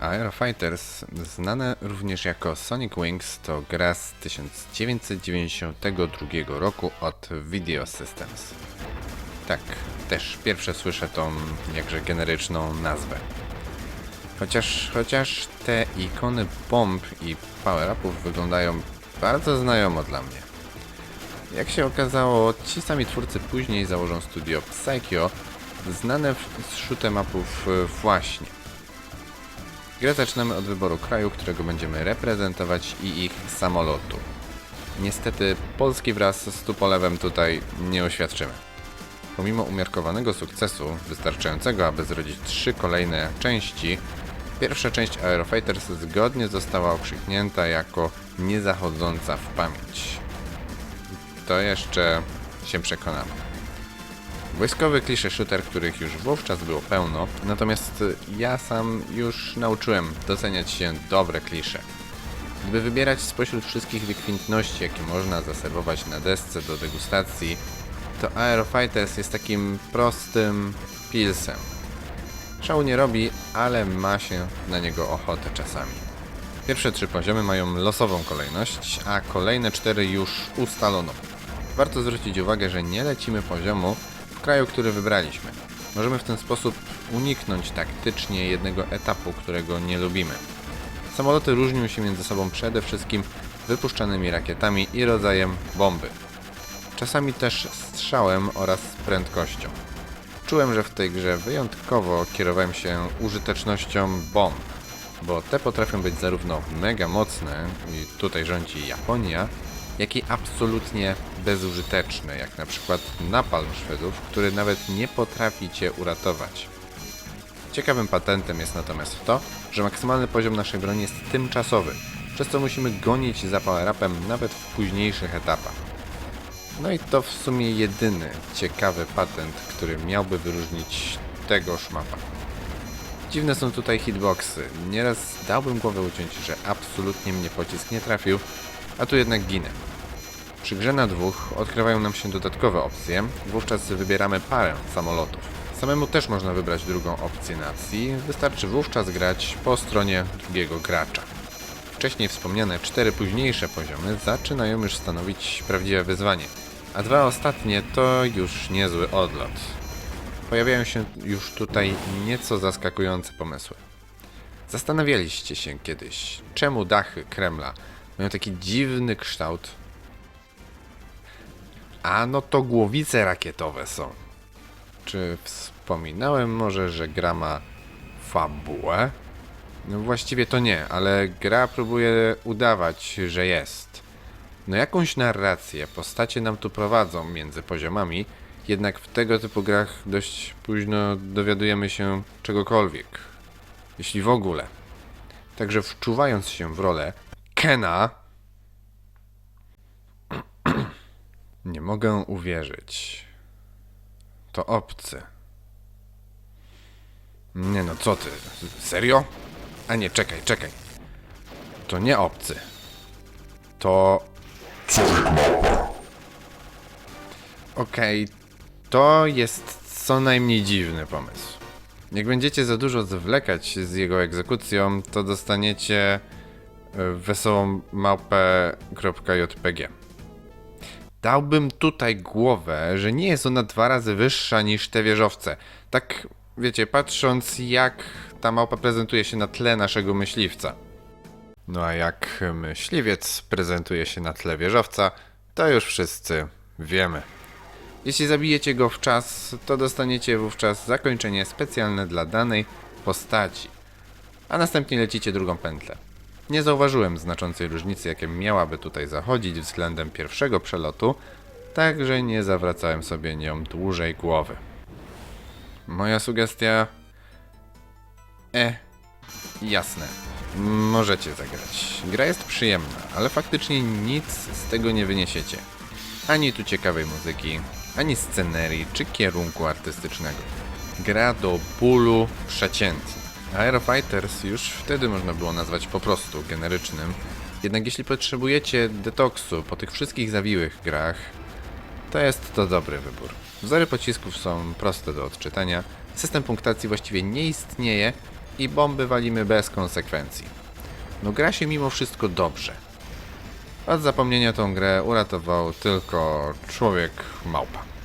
Aerofighters, znane również jako Sonic Wings, to gra z 1992 roku od Video Systems. Tak, też pierwsze słyszę tą jakże generyczną nazwę. Chociaż, chociaż te ikony bomb i power-upów wyglądają bardzo znajomo dla mnie. Jak się okazało, ci sami twórcy później założą studio Psycho, znane z shoot'em upów e, właśnie. Grę zaczynamy od wyboru kraju, którego będziemy reprezentować i ich samolotu. Niestety Polski wraz z Tupolewem tutaj nie oświadczymy. Pomimo umiarkowanego sukcesu, wystarczającego aby zrodzić trzy kolejne części, pierwsza część Aerofighters zgodnie została okrzyknięta jako niezachodząca w pamięć. To jeszcze się przekonamy. Wojskowy klisze shooter, których już wówczas było pełno, natomiast ja sam już nauczyłem doceniać się dobre klisze. Gdyby wybierać spośród wszystkich wykwintności, jakie można zaserwować na desce do degustacji, to Aerofighters jest takim prostym pilsem. Szału nie robi, ale ma się na niego ochotę czasami. Pierwsze trzy poziomy mają losową kolejność, a kolejne cztery już ustaloną. Warto zwrócić uwagę, że nie lecimy poziomu kraju, który wybraliśmy. Możemy w ten sposób uniknąć taktycznie jednego etapu, którego nie lubimy. Samoloty różnią się między sobą przede wszystkim wypuszczanymi rakietami i rodzajem bomby. Czasami też strzałem oraz prędkością. Czułem, że w tej grze wyjątkowo kierowałem się użytecznością bomb, bo te potrafią być zarówno mega mocne, i tutaj rządzi Japonia, jak i absolutnie bezużyteczne, jak na przykład napalm Szwedów, który nawet nie potrafi cię uratować. Ciekawym patentem jest natomiast to, że maksymalny poziom naszej broni jest tymczasowy, przez co musimy gonić za power-upem nawet w późniejszych etapach. No i to w sumie jedyny ciekawy patent, który miałby wyróżnić tego szmapa. Dziwne są tutaj hitboxy. Nieraz dałbym głowę uciąć, że absolutnie mnie pocisk nie trafił, a tu jednak ginę. Przy grze na dwóch odkrywają nam się dodatkowe opcje, wówczas wybieramy parę samolotów. Samemu też można wybrać drugą opcję nacji, wystarczy wówczas grać po stronie drugiego gracza. Wcześniej wspomniane cztery późniejsze poziomy zaczynają już stanowić prawdziwe wyzwanie, a dwa ostatnie to już niezły odlot. Pojawiają się już tutaj nieco zaskakujące pomysły. Zastanawialiście się kiedyś, czemu dachy Kremla mają taki dziwny kształt? A no to głowice rakietowe są. Czy wspominałem może, że gra ma fabułę? No właściwie to nie, ale gra próbuje udawać, że jest. No jakąś narrację postacie nam tu prowadzą między poziomami, jednak w tego typu grach dość późno dowiadujemy się czegokolwiek. Jeśli w ogóle. Także wczuwając się w rolę Kena, nie mogę uwierzyć. To obcy. Nie no, co ty? Serio? A nie, czekaj, czekaj. To nie obcy. To. Okej, to jest co najmniej dziwny pomysł. Jak będziecie za dużo zwlekać z jego egzekucją, to dostaniecie wesołą małpę.jpg. Dałbym tutaj głowę, że nie jest ona dwa razy wyższa niż te wieżowce. Tak, wiecie, patrząc jak ta małpa prezentuje się na tle naszego myśliwca. No a jak myśliwiec prezentuje się na tle wieżowca, to już wszyscy wiemy. Jeśli zabijecie go w czas, to dostaniecie wówczas zakończenie specjalne dla danej postaci, a następnie lecicie drugą pętlę. Nie zauważyłem znaczącej różnicy, jakie miałaby tutaj zachodzić względem pierwszego przelotu, także nie zawracałem sobie nią dłużej głowy. Moja sugestia. E, jasne. Możecie zagrać. Gra jest przyjemna, ale faktycznie nic z tego nie wyniesiecie. Ani tu ciekawej muzyki, ani scenerii czy kierunku artystycznego. Gra do bólu przeciętna. Aerofighters już wtedy można było nazwać po prostu generycznym. Jednak jeśli potrzebujecie detoksu po tych wszystkich zawiłych grach, to jest to dobry wybór. Wzory pocisków są proste do odczytania, system punktacji właściwie nie istnieje i bomby walimy bez konsekwencji. No gra się mimo wszystko dobrze. Od zapomnienia tą grę uratował tylko człowiek małpa.